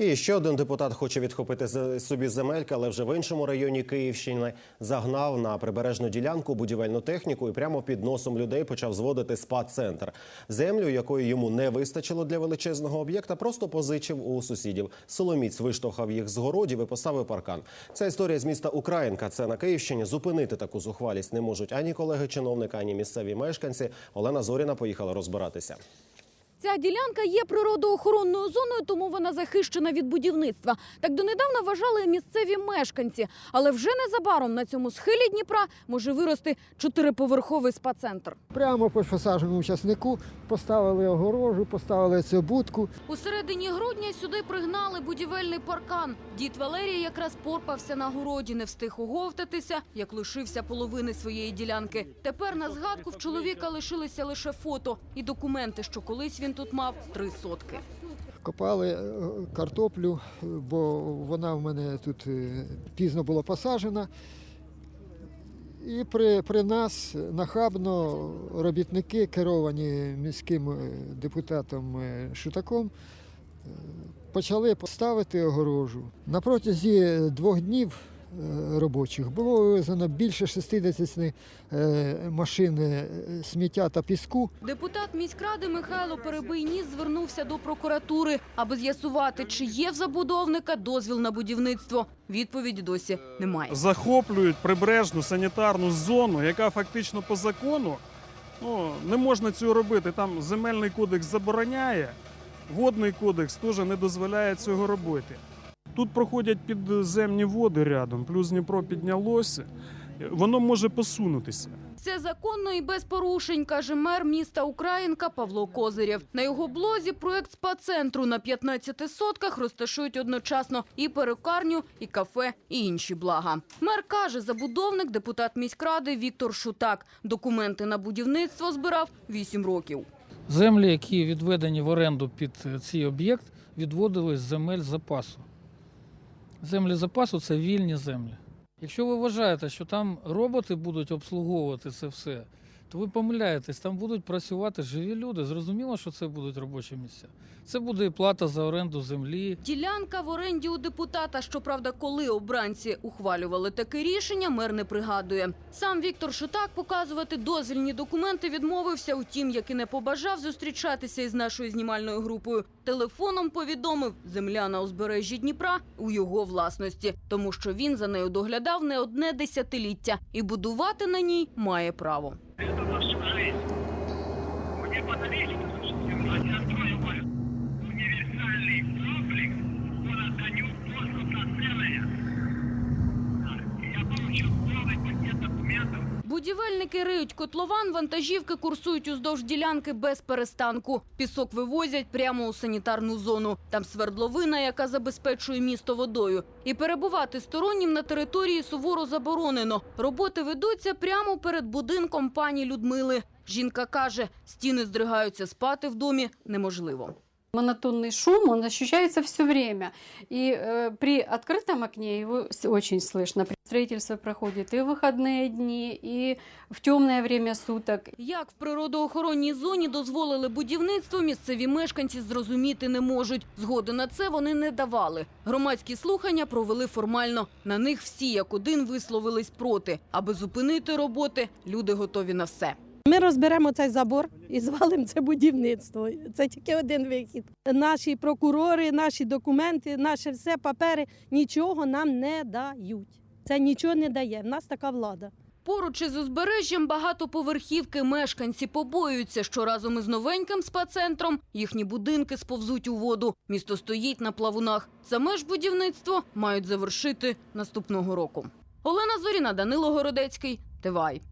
І ще один депутат хоче відхопити собі земельки, але вже в іншому районі Київщини загнав на прибережну ділянку будівельну техніку і прямо під носом людей почав зводити спа-центр. Землю, якої йому не вистачило для величезного об'єкта, просто позичив у сусідів. Соломіць виштовхав їх з городів і поставив паркан. Ця історія з міста Українка. Це на Київщині. Зупинити таку зухвалість не можуть ані колеги чиновника, ані місцеві мешканці. Олена Зоріна поїхала розбиратися. Ця ділянка є природоохоронною зоною, тому вона захищена від будівництва. Так донедавна вважали місцеві мешканці. Але вже незабаром на цьому схилі Дніпра може вирости чотириповерховий спа-центр. Прямо по посадженому учаснику поставили огорожу, поставили цю будку. У середині грудня сюди пригнали будівельний паркан. Дід Валерій якраз порпався на городі, не встиг оговтатися, як лишився половини своєї ділянки. Тепер на згадку в чоловіка лишилися лише фото і документи, що колись він тут мав три сотки. Копали е, картоплю, бо вона в мене тут е, пізно була посаджена. І при, при нас нахабно робітники, керовані міським е, депутатом Шутаком, почали поставити огорожу. На протязі двох днів робочих було вивезено більше 60 е, машин е, сміття та піску. Депутат міськради Михайло Перебийніс звернувся до прокуратури, аби з'ясувати, чи є в забудовника дозвіл на будівництво. Відповіді досі немає. захоплюють прибережну санітарну зону, яка фактично по закону ну, не можна цього робити. Там земельний кодекс забороняє, водний кодекс теж не дозволяє цього робити. Тут проходять підземні води рядом, плюс Дніпро піднялося. Воно може посунутися. Все законно і без порушень, каже мер міста Українка Павло Козирєв. На його блозі проект спа-центру на 15 сотках розташують одночасно і перукарню, і кафе, і інші блага. Мер каже, забудовник, депутат міськради Віктор Шутак. Документи на будівництво збирав 8 років. Землі, які відведені в оренду під цей об'єкт, відводились з земель запасу. Землі запасу це вільні землі. Якщо ви вважаєте, що там роботи будуть обслуговувати це все, то ви помиляєтесь, там будуть працювати живі люди. Зрозуміло, що це будуть робочі місця. Це буде і плата за оренду землі. Ділянка в оренді у депутата. Щоправда, коли обранці ухвалювали таке рішення, мер не пригадує. Сам Віктор Шутак показувати дозвільні документи відмовився. Утім, як і не побажав зустрічатися із нашою знімальною групою. Телефоном повідомив, земля на узбережжі Дніпра у його власності, тому що він за нею доглядав не одне десятиліття і будувати на ній має право. Це на всю життя. Мені подарили Будівельники риють котлован, вантажівки курсують уздовж ділянки без перестанку. Пісок вивозять прямо у санітарну зону. Там свердловина, яка забезпечує місто водою. І перебувати стороннім на території суворо заборонено. Роботи ведуться прямо перед будинком пані Людмили. Жінка каже, стіни здригаються, спати в домі неможливо. Монотонный шум, он ощущается все время. И э, при открытом окне его с- очень слышно. Строительство проходит и в выходные дни, и в темное время суток. Як в природоохоронній зоні дозволили будівництво, місцеві мешканці зрозуміти не можуть. Згоди на це вони не давали. Громадські слухання провели формально. На них всі як один висловились проти. Аби зупинити роботи, люди готові на все. Ми розберемо цей забор і звалимо це будівництво. Це тільки один вихід. Наші прокурори, наші документи, наші все папери нічого нам не дають. Це нічого не дає. В нас така влада. Поруч із узбережжям багатоповерхівки мешканці побоюються, що разом із новеньким спа-центром їхні будинки сповзуть у воду. Місто стоїть на плавунах. Саме ж будівництво мають завершити наступного року. Олена Зоріна, Данило Городецький, Тивай.